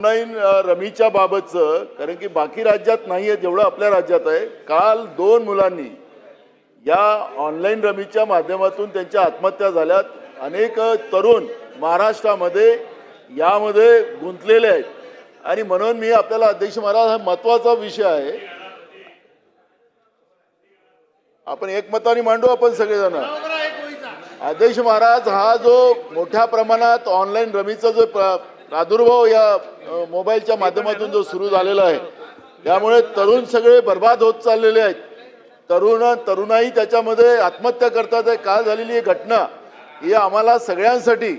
Online रमीच्या बाबतचं कारण की बाकी राज्यात नाही आहे जेवढं आपल्या राज्यात आहे. काल दोन मुलांनी या ऑनलाईन रमीच्या माध्यमातून त्यांच्या आत्महत्या झाल्यात. अनेक तरुण महाराष्ट्रामध्ये यामध्ये गुंतलेले आहेत. आणि म्हणून मी आपल्याला अध्यक्ष महाराज हा महत्त्वाचा विषय आहे. आपण एकमताने मांडू आपण सगळेजण. अध्यक्ष महाराज हा जो मोठ्या प्रमाणात ऑनलाईन रमीचा जो प्रा- प्रादुर्भाव या मोबाईलच्या माध्यमातून जो सुरू झालेला आहे त्यामुळे तरुण सगळे बर्बाद होत चाललेले आहेत. तरुण तरुणाई त्याच्यामध्ये आत्महत्या करतात आहे काल झालेली ही घटना. ही आम्हाला सगळ्यांसाठी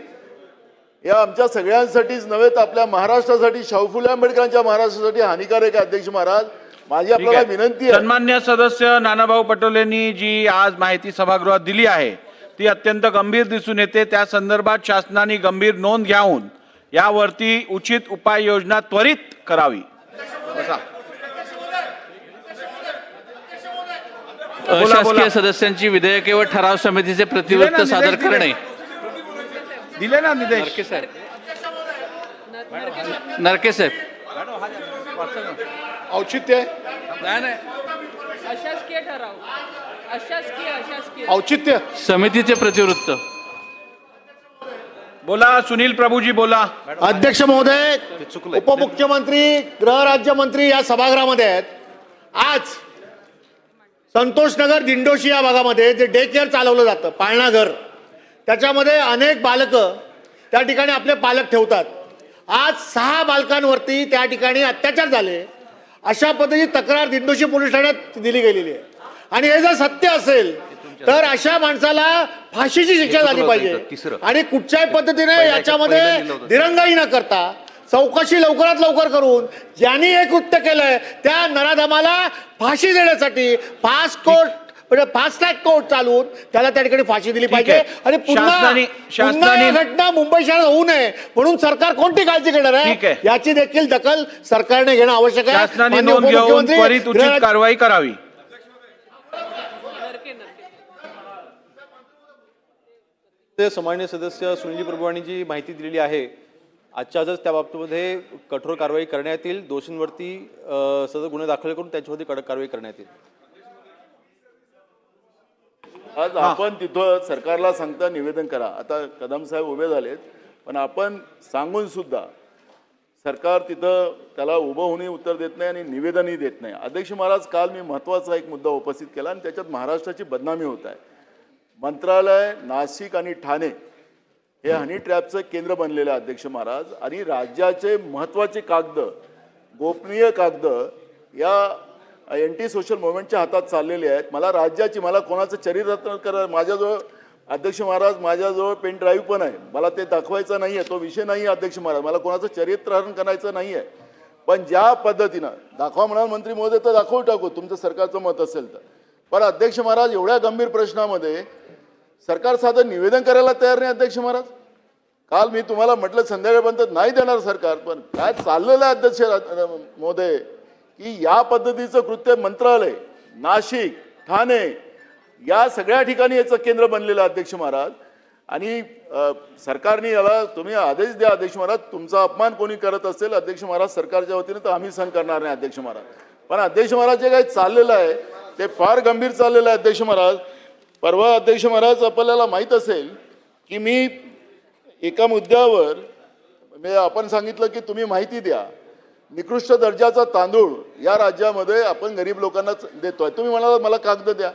या आमच्या सगळ्यांसाठीच नव्हे तर आपल्या महाराष्ट्रासाठी शाहू फुले आंबेडकरांच्या महाराष्ट्रासाठी हानिकारक आहे अध्यक्ष महाराज. माझी आपल्याला. विनंती आहे. सन्मान्य सदस्य नानाभाऊ पटोलेंनी जी आज माहिती सभागृहात दिली आहे ती अत्यंत गंभीर दिसून येते. त्या संदर्भात शासनाने गंभीर नोंद घ्यावून यावरती उचित उपाययोजना त्वरित करावी. अशासकीय सदस्यांची विधेयके व ठराव समितीचे प्रतिवृत्त सादर दिले. करणे. दिले ना निदेश नरके साहेब. औचित्य नाही नाही. अशासकीय ठराव. अशासकीय अशासकीय. औचित्य? समितीचे प्रतिवृत्त बोला सुनील प्रभूजी बोला. अध्यक्ष महोदय उपमुख्यमंत्री गृहराज्यमंत्री या सभागृहामध्ये आहेत. आज संतोषनगर दिंडोशी या भागामध्ये जे डे केअर चालवलं जातं पाळणा घर त्याच्यामध्ये अनेक बालकं त्या ठिकाणी आपले पालक ठेवतात. आज सहा बालकांवरती त्या ठिकाणी अत्याचार झाले. अशा पद्धतीची तक्रार दिंडोशी पोलीस ठाण्यात दिली गेलेली आहे. आणि हे जर सत्य असेल तर अशा माणसाला फाशीची शिक्षा झाली पाहिजे. आणि कुठच्याही पद्धतीने याच्यामध्ये दिरंगाई न करता चौकशी लवकरात लवकर करून ज्यांनी हे कृत्य केलंय त्या नराधमाला फाशी देण्यासाठी फास्ट कोर्ट म्हणजे फास्ट ट्रॅक कोर्ट चालून त्याला त्या ठिकाणी फाशी दिली पाहिजे. आणि पुन्हा घटना मुंबई शहरात होऊ नये म्हणून सरकार कोणती काळजी घेणार आहे. याची देखील दखल सरकारने घेणं आवश्यक आहे. शासनाने माननीय नोंद घेऊन उपमुख्यमंत्री त्वरित उचित गृहराज्य- कारवाई करावी नरके नरके ते सामान्य सदस्य सुनील प्रभू यांनी जी माहिती दिलेली आहे आजच्या आजच त्या बाबतीमध्ये कठोर कारवाई करण्यात येईल. दोषींवरती सदर गुन्हे दाखल करून त्यांच्यावरती कडक कारवाई करण्यात येईल. आज आपण तिथं सरकारला सांगता निवेदन करा. आता कदम साहेब उभे झालेत पण आपण सांगून सुद्धा सरकार तिथं त्याला उभं होऊनही उत्तर देत नाही आणि निवेदनही देत नाही. अध्यक्ष महाराज काल मी महत्त्वाचा एक मुद्दा उपस्थित केला आणि त्याच्यात महाराष्ट्राची बदनामी होत आहे. मंत्रालय नाशिक आणि ठाणे हे हनी ट्रॅपचं केंद्र बनलेलं आहे अध्यक्ष महाराज. आणि राज्याचे महत्त्वाचे कागद गोपनीय कागद या एंटी सोशल मुवमेंटच्या हातात चाललेले आहेत. मला राज्याची मला कोणाचं चरित्र करा माझ्याजवळ अध्यक्ष महाराज माझ्याजवळ पेन ड्राईव्ह पण आहे. मला ते दाखवायचं नाही आहे तो विषय नाही आहे अध्यक्ष महाराज. मला कोणाचं चरित्रहरण करायचं नाही आहे पण ज्या पद्धतीनं दाखवा म्हणाल मंत्री महोदय तर दाखवू टाकू. तुमचं सरकारचं मत असेल तर. पण अध्यक्ष महाराज एवढ्या गंभीर प्रश्नामध्ये सरकार साधं निवेदन करायला तयार नाही अध्यक्ष महाराज. काल मी तुम्हाला म्हटलं संध्याकाळपर्यंत नाही देणार सरकार पण काय चाललेलं आहे अध्यक्ष रा- महोदय की या पद्धतीचं कृत्य मंत्रालय नाशिक ठाणे या सगळ्या ठिकाणी याचं केंद्र बनलेलं अध्यक्ष महाराज. आणि सरकारने याला तुम्ही आदेश द्या अध्यक्ष महाराज तुमचा अपमान कोणी करत असेल अध्यक्ष महाराज सरकारच्या वतीने तर आम्ही सहन करणार नाही अध्यक्ष महाराज. पण अध्यक्ष महाराज जे काही चाललेलं आहे ते फार गंभीर चाललेलं आहे अध्यक्ष महाराज. परवा अध्यक्ष महाराज आपल्याला माहीत असेल की मी एका मुद्द्यावर म्हणजे आपण सांगितलं की तुम्ही माहिती द्या. निकृष्ट दर्जाचा तांदूळ या राज्यामध्ये आपण गरीब लोकांना देतोय. तुम्ही म्हणाला मला कागद द्या.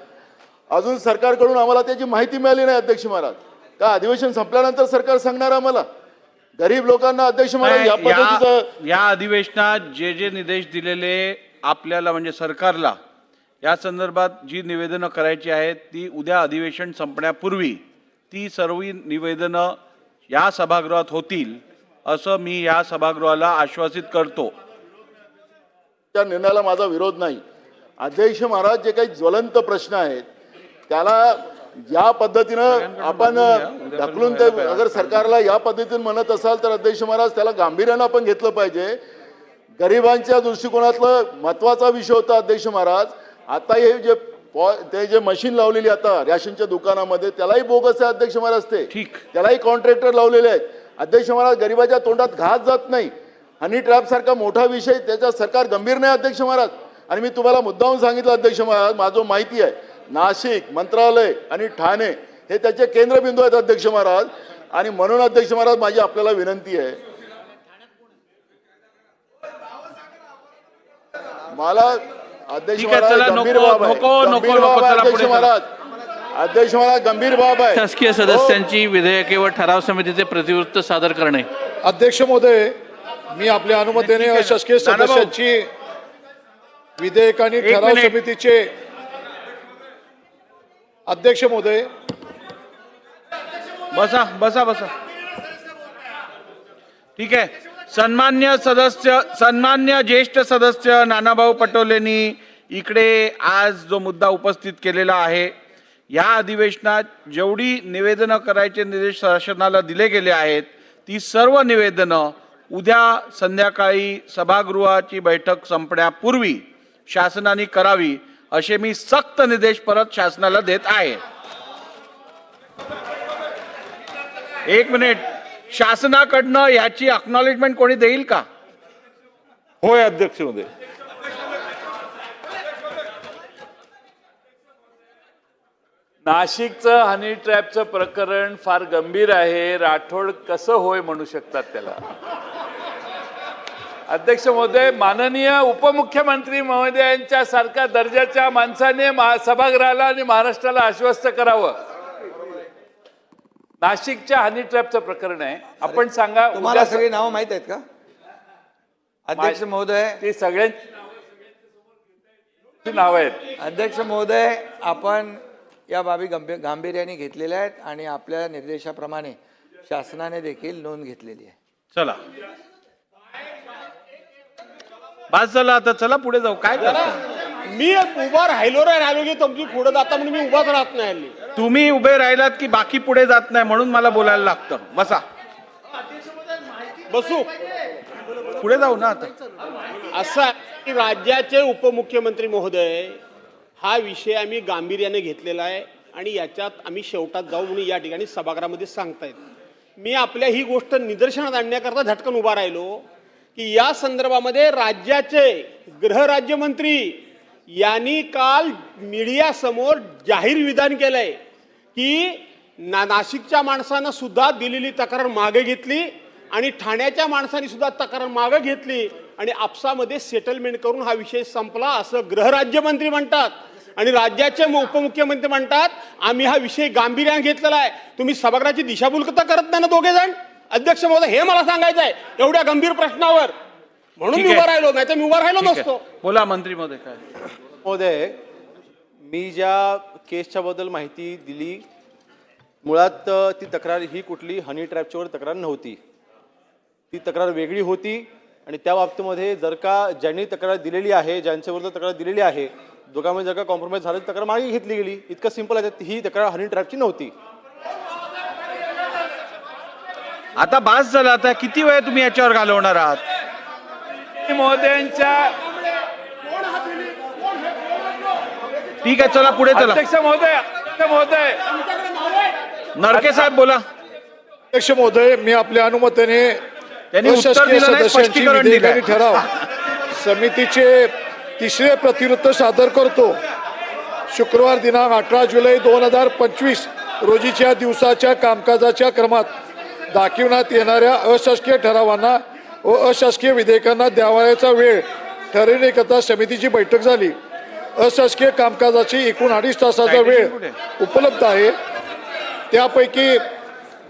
अजून सरकारकडून आम्हाला त्याची माहिती मिळाली नाही अध्यक्ष महाराज. का अधिवेशन संपल्यानंतर सरकार सांगणार आम्हाला? गरीब लोकांना अध्यक्ष महाराज पद्धतीचं या अधिवेशनात जे जे निर्देश दिलेले आपल्याला म्हणजे सरकारला या संदर्भात जी निवेदनं करायची आहेत ती उद्या अधिवेशन संपण्यापूर्वी ती सर्व निवेदनं या सभागृहात होतील असं मी या सभागृहाला आश्वासित करतो. त्या निर्णयाला माझा विरोध नाही. अध्यक्ष महाराज जे काही ज्वलंत प्रश्न आहेत त्याला या पद्धतीनं आपण ढकलून ते अगर सरकारला या पद्धतीने म्हणत असाल तर अध्यक्ष महाराज त्याला गांभीर्यानं आपण घेतलं पाहिजे. गरिबांच्या दृष्टिकोनातलं महत्त्वाचा विषय होता अध्यक्ष महाराज. आता हे जे ते जे मशीन लावलेली आता रॅशनच्या दुकानामध्ये त्यालाही बोगस आहे अध्यक्ष महाराज ते. ठीक. त्यालाही कॉन्ट्रॅक्टर लावलेले आहेत. अध्यक्ष महाराज गरिबाच्या तोंडात घास जात नाही. हनी ट्रॅप सारखा मोठा विषय त्याच्यात सरकार गंभीर नाही अध्यक्ष महाराज. आणि मी तुम्हाला मुद्दाहून सांगितलं अध्यक्ष महाराज माझं माहिती आहे. नाशिक मंत्रालय आणि ठाणे हे त्याचे केंद्रबिंदू आहेत अध्यक्ष महाराज. आणि म्हणून अध्यक्ष महाराज माझी आपल्याला विनंती आहे. मला अध्यक्ष ठीक आहे, महाराज चला, गंभीर नको, बाब आहे. नको, नको, गंभीर नको, बाब आहे चला, अध्यक्ष पुढे चला. महाराज अध्यक्ष महाराज गंभीर बाब आहे. शासकीय सदस्यांची विधेयके व ठराव समितीचे प्रतिवृत्त सादर करणे. अध्यक्ष महोदय मी आपल्या अनुमतीने अशासकीय नानाभाऊ. सदस्यांची विधेयक आणि एक ठराव मिनिट. समितीचे अध्यक्ष महोदय. बसा बसा बसा. ठीक आहे. सन्मान्य सदस्य सन्मान्य ज्येष्ठ सदस्य नानाभाऊ पटोलेंनी इकडे आज जो मुद्दा उपस्थित केलेला आहे या अधिवेशनात जेवढी निवेदनं करायचे निर्देश शासनाला दिले गेले आहेत ती सर्व निवेदनं उद्या संध्याकाळी सभागृहाची बैठक संपण्यापूर्वी शासनाने करावी असे मी सक्त निर्देश परत शासनाला देत आहे. एक मिनिट. शासनाकडनं याची अक्नॉलेजमेंट कोणी देईल का? होय अध्यक्ष महोदय नाशिकचं हनी ट्रॅपचं प्रकरण फार गंभीर आहे. राठोड कसं होय म्हणू शकतात त्याला? अध्यक्ष महोदय माननीय उपमुख्यमंत्री महोदयांच्या सारख्या दर्जाच्या माणसाने महा- सभागृहाला आणि महाराष्ट्राला आश्वस्त करावं. नाशिकच्या हनी ट्रॅपचं प्रकरण आहे. आपण सांगा तुम्हाला उद्या- सगळी नावं माहीत आहेत का? अध्यक्ष महोदय ती सगळ्यांची नावं आहेत. अध्यक्ष महोदय आपण या बाबी गंभीर गांभीर्याने घेतलेल्या आहेत आणि आपल्या निर्देशाप्रमाणे शासनाने देखील नोंद घेतलेली आहे. चला. बस झालं आता चला पुढे जाऊ. काय करता? मी उभा राहिलो राहिलो की तुमची पुढे जाता म्हणून मी उभाच राहत नाही हल्ली. तुम्ही उभे राहिलात की बाकी पुढे जात नाही म्हणून मला बोलायला लागतं. बसा. बसू. पुढे जाऊ ना आता. असं की राज्याचे उपमुख्यमंत्री महोदय हा विषय आम्ही गांभीर्याने घेतलेला आहे आणि याच्यात आम्ही शेवटात जाऊ म्हणून या ठिकाणी सभागृहामध्ये सांगतायत. मी आपल्या ही गोष्ट निदर्शनात आणण्याकरता झटकन उभा राहिलो की या संदर्भामध्ये राज्याचे गृहराज्यमंत्री यांनी काल मीडियासमोर जाहीर विधान केलंय. की ना नाशिकच्या माणसानं सुद्धा दिलेली तक्रार मागे घेतली आणि ठाण्याच्या माणसांनी सुद्धा तक्रार मागे घेतली आणि आपसामध्ये सेटलमेंट करून हा विषय संपला असं गृहराज्यमंत्री म्हणतात. आणि राज्याचे उपमुख्यमंत्री म्हणतात आम्ही हा विषय गांभीर्याने घेतलेला आहे. तुम्ही सभागृहाची दिशाभूलता करत नाही ना दोघे जण अध्यक्ष महोदय हे मला सांगायचं आहे एवढ्या गंभीर प्रश्नावर. म्हणून मी. उभा राहिलो नाही तर मी उभा राहिलो. नसतो. बोला मंत्री महोदय काय? महोदय मी ज्या केसच्या बद्दल माहिती दिली. मुळात ती तक्रार ही कुठली हनी ट्रॅपच्यावर तक्रार नव्हती. ती तक्रार वेगळी होती आणि त्या बाबतीमध्ये जर का ज्यांनी तक्रार दिलेली आहे ज्यांच्याविरुद्ध तक्रार दिलेली आहे दोघांमध्ये जर का कॉम्प्रोमाइज झालं तर तक्रार मागे घेतली गेली. इतकं सिंपल आहे ही तक्रार हनी ट्रॅपची नव्हती. आता बास झाला आता किती वेळ तुम्ही याच्यावर घालवणार आहात? महोदयांच्या ठीक आहे चला पुढे चला. अध्यक्ष महोदय अध्यक्ष महोदय. नरके साहेब बोला. अध्यक्ष महोदय मी आपल्या अनुमतीने त्यांनी उत्तर अशासकीय दिलं नाही, सदस्यांची स्पष्टीकरण विधेयक दिलंय. आणि ठराव समितीचे तिसरे प्रतिवृत्त सादर करतो. शुक्रवार दिनांक अठरा जुलै दोन हजार पंचवीस रोजीच्या दिवसाच्या कामकाजाच्या क्रमात दाखविण्यात येणाऱ्या अशासकीय ठरावांना व अशासकीय विधेयकांना द्यावयाचा वेळ ठरविण्याकरता समितीची बैठक झाली. अशासकीय कामकाजाची एकूण अडीच तासाचा वेळ उपलब्ध आहे. त्यापैकी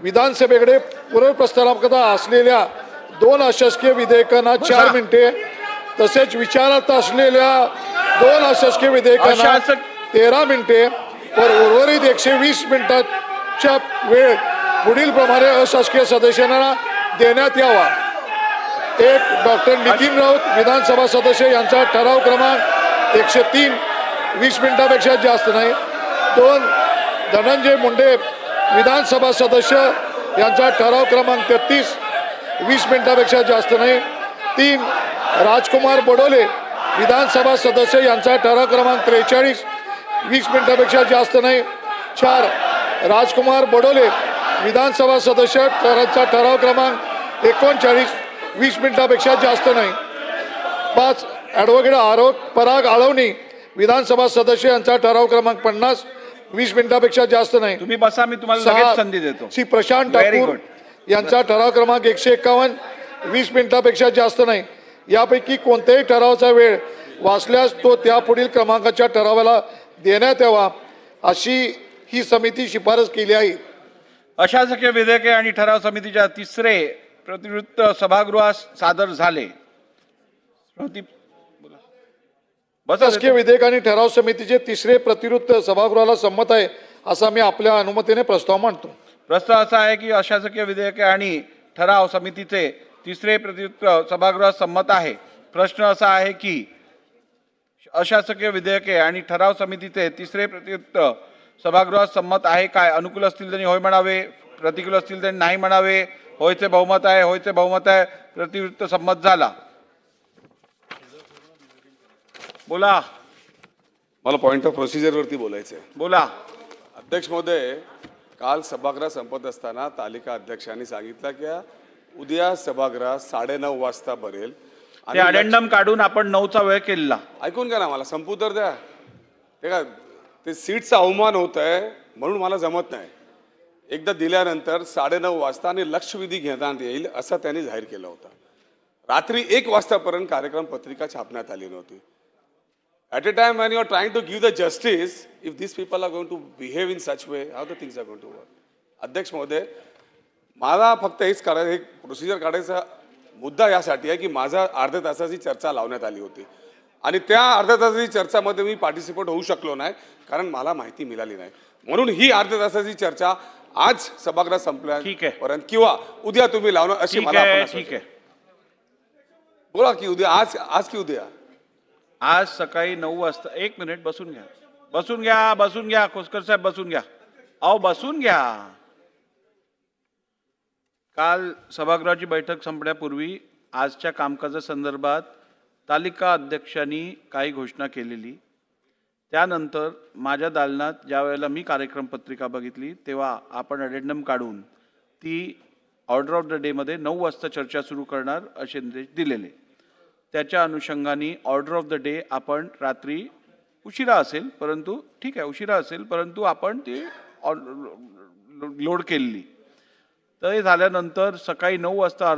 विधानसभेकडे पुनर्प्रस्तावाकरता असलेल्या दोन अशासकीय विधेयकांना चार मिनिटे तसेच विचारात असलेल्या दोन अशासकीय विधेयकांना तेरा मिनिटे वर उर्वरित एकशे वीस मिनिटाच्या वेळ पुढील प्रमाणे अशासकीय सदस्यांना देण्यात यावा. एक डॉक्टर नितीन राऊत विधानसभा सदस्य यांचा ठराव क्रमांक एकशे तीन वीस मिनिटापेक्षा जास्त नाही. दोन धनंजय मुंडे विधानसभा सदस्य यांचा ठराव क्रमांक तेहतीस वीस मिनिटापेक्षा जास्त नाही. तीन राजकुमार बडोले विधानसभा सदस्य यांचा ठराव क्रमांक त्रेचाळीस वीस मिनिटापेक्षा जास्त नाही. चार राजकुमार बडोले विधानसभा सदस्य यांचा ठराव क्रमांक एकोणचाळीस वीस मिनिटापेक्षा जास्त नाही. पाच ॲडव्होकेट आरोप पराग आळवणी विधानसभा सदस्य यांचा ठराव क्रमांक पन्नास वीस मिनिटापेक्षा जास्त नाही. तुम्ही बसा मी तुम्हाला लगेच संधी देतो. Shri Prashant Very Thakur good. यांचा ठराव क्रमांक एकशे एकावन्न वीस मिनिटापेक्षा जास्त नाही. यापैकी कोणत्याही ठरावाचा वेळ वाचल्यास तो त्यापुढील क्रमांकाच्या ठरावाला देण्यात यावा अशी ही समिती शिफारस केली आहे. अशासकीय विधेयके आणि ठराव समितीच्या तिसरे प्रतिवृत्त सभागृहास सादर झाले. प्रति- शासकीय विधेयक आणि ठराव समितीचे तिसरे प्रतिवृत्त सभागृहाला संमत आहे असा मी आपल्या अनुमतीने प्रस्ताव मांडतो प्रश्न असा आहे की अशासकीय विधेयके आणि ठराव समितीचे तिसरे प्रतिवृत्त सभागृहात संमत आहे. प्रश्न असा आहे की अशासकीय विधेयके आणि ठराव समितीचे तिसरे प्रतिवृत्त सभागृहात संमत आहे काय? अनुकूल असतील त्यांनी होय म्हणावे प्रतिकूल असतील त्यांनी नाही म्हणावे होयचे बहुमत आहे होयचे बहुमत आहे प्रतिवृत्त संमत झाला. बोला. मला पॉईंट ऑफ प्रोसिजरवरती बोलायचं आहे बोला. अध्यक्ष महोदय काल सभागृह संपत असताना तालिका अध्यक्षांनी सांगितलं की उद्या सभागृह साडेनऊ वाजता भरेल. ते अडेंडम काढून आपण नऊचा वेळ केलेला. ऐकून घ्या ना मला संपू तर द्या. ते काय ते सीटचा अवमान होत आहे म्हणून मला जमत नाही. एकदा दिल्यानंतर साडेनऊ वाजता आणि लक्षवेधी घेण्यात येईल असं त्यांनी जाहीर केलं होतं. रात्री एक वाजतापर्यंत कार्यक्रम पत्रिका छापण्यात आली नव्हती. A time when you are trying to give the justice if this people are going to behave in such way how the things are going to work अध्यक्ष महोदय मला फक्त हेच काढायचं एक प्रोसिजर काढायचा मुद्दा यासाठी आहे की माझा अर्ध्या तासाची चर्चा लावण्यात आली होती. आणि त्या अर्ध्या तासाची चर्चामध्ये मी पार्टिसिपेट होऊ शकलो नाही कारण मला माहिती मिळाली नाही. म्हणून ही अर्ध्या तासाची चर्चा आज सभागृह संपल्या ठीक आहे. पर्यंत किंवा उद्या तुम्ही लावणार अशी मला ठीक आहे. बोला की उद्या आज आज की उद्या? आज सकाळी नऊ वाजता एक मिनिट बसून घ्या. बसून घ्या बसून घ्या खोसकर साहेब बसून घ्या. अहो बसून घ्या. काल सभागृहाची बैठक संपण्यापूर्वी आजच्या कामकाजासंदर्भात तालिका अध्यक्षांनी काही घोषणा केलेली. त्यानंतर माझ्या दालनात ज्या वेळेला मी कार्यक्रम पत्रिका बघितली तेव्हा आपण अडेंडम काढून ती ऑर्डर ऑफ द डेमध्ये नऊ वाजता चर्चा सुरू करणार असे निर्देश दिलेले. त्याच्या अनुषंगाने ऑर्डर ऑफ द डे आपण रात्री उशिरा असेल परंतु ठीक आहे उशिरा असेल परंतु आपण ती ऑ- लोड केलेली. तर हे झाल्यानंतर सकाळी नऊ वाजता अर्धा